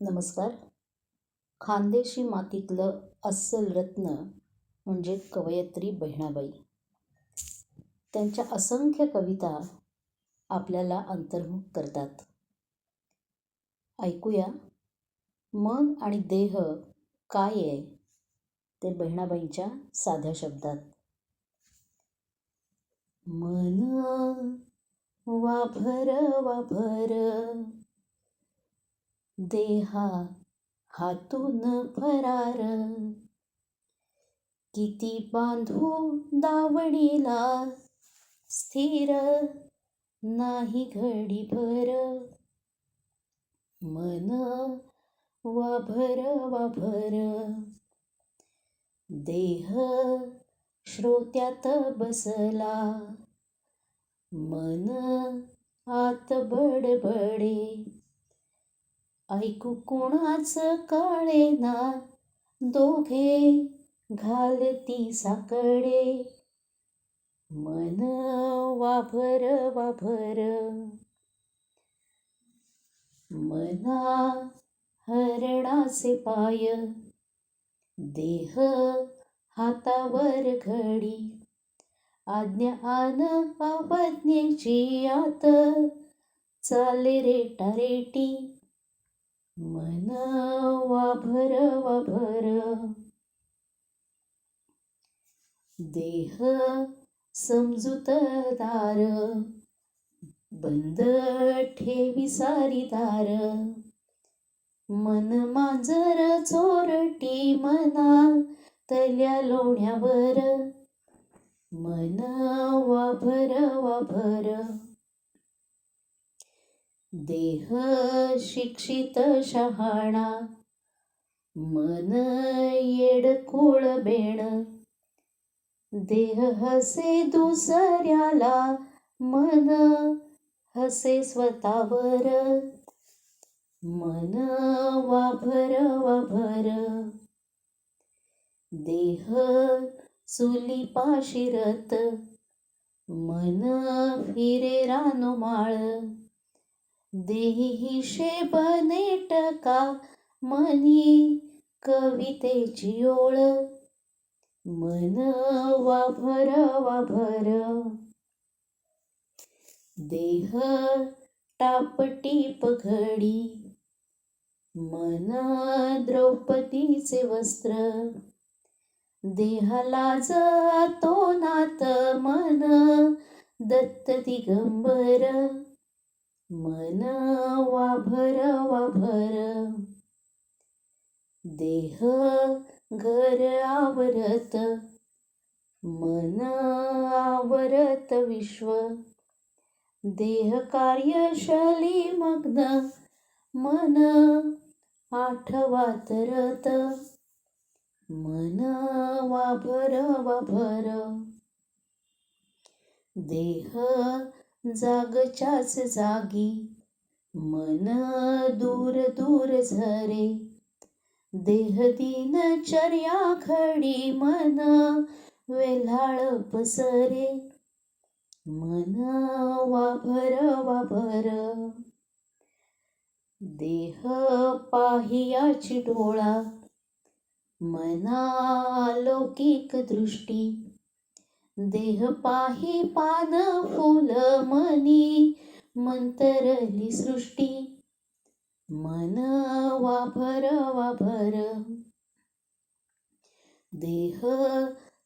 नमस्कार. खानदेशी मातीतलं अस्सल रत्न म्हणजे कवयित्री बहिणाबाई. त्यांच्या असंख्य कविता आपल्याला अंतर्मुख करतात. ऐकूया मन आणि देह काय आहे? ते बहिणाबाईंच्या साध्या शब्दात. मन वाभर वाभर देहा हातून फरार. किती बांधू दावणीला स्थिर नाही घडी भर मन वाभर वाभर. देह श्रोत्यात बसला. मन आत बडबडे. ऐकू कोणाच काळे ना. दोघे घालती साकडे. मन वाभर वाभर. मना हरणाचे पाय. देह हातावर घडी. आज्ञा अवज्ञेची आत. चाले रेटा रेटी मन वाभर वाभर देह समजूतदार बंद ठेवी सारी दार. मन मांजर चोरटी मना तल्या लोण्यावर. मन वाभर वाभर देह शिक्षित शहाणा मन येडकुळ बेण. देह हसे दुसऱ्याला मन हसे स्वतःवर. मन वाभर वाभर. देह चुली पाशिरत मन फिरे रानमाळ देही हिशेब नेटका मनी कवितेची ओळ. मन वाभर वाभर. देह टापटीप घडी. मन द्रौपदीचे वस्त्र. देहाला जातो नात मन दत्त दिगंबर. मन वाभर वाभर. देह घर आवरत मन आवरत विश्व. देह कार्यशाली मग्न मन आठवात रत मन वाभर वाभर. देह जागच्याच जागी मन दूर दूर झरे. देह दिनचर्या खडी मन वेल्हाळ पसरे. मन वाभर वाभर. देह पाहियाची डोळा. मना लौकिक दृष्टी. देह पाही पान फुल मनी मंतरली सृष्टी. मन वाभर वाभर. देह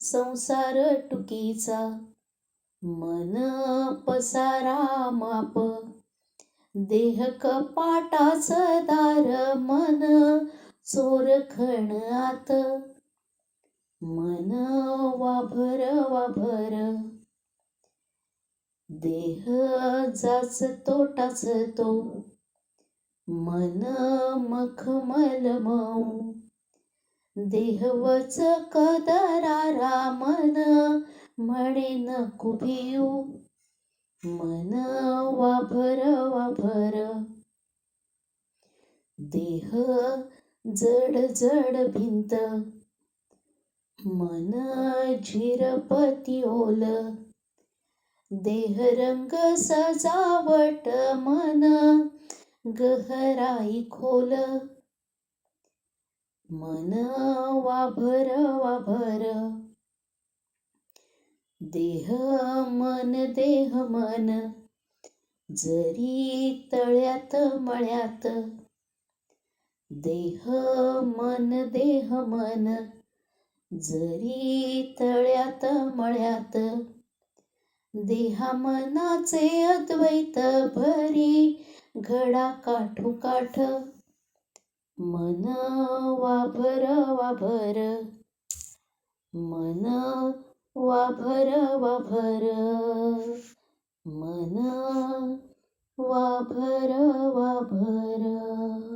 संसार टुकीचा. मन पसारा माप. देह कपाटाच दार मन चोर खण आत. मन वाभर वाभर. देह जाच तोटाच तो. मन मखमल मऊ. देहवच कदरारा मन म्हणे न कुभियू मन वाभर वाभर. देह जड जड भिंत. मन झिरपती ओल. देहरंग सजावट मन गहराई खोल. मन वाभर वाभर. देह मन देह मन. जरी तळ्यात मळ्यात. देह मन देह मन. जरी तळ्यात मळ्यात देहा मनाचे अद्वैत भरी घडा काठोकाठ मन वाभर वाभर मन वाभर वाभर मन वाभर वाभर.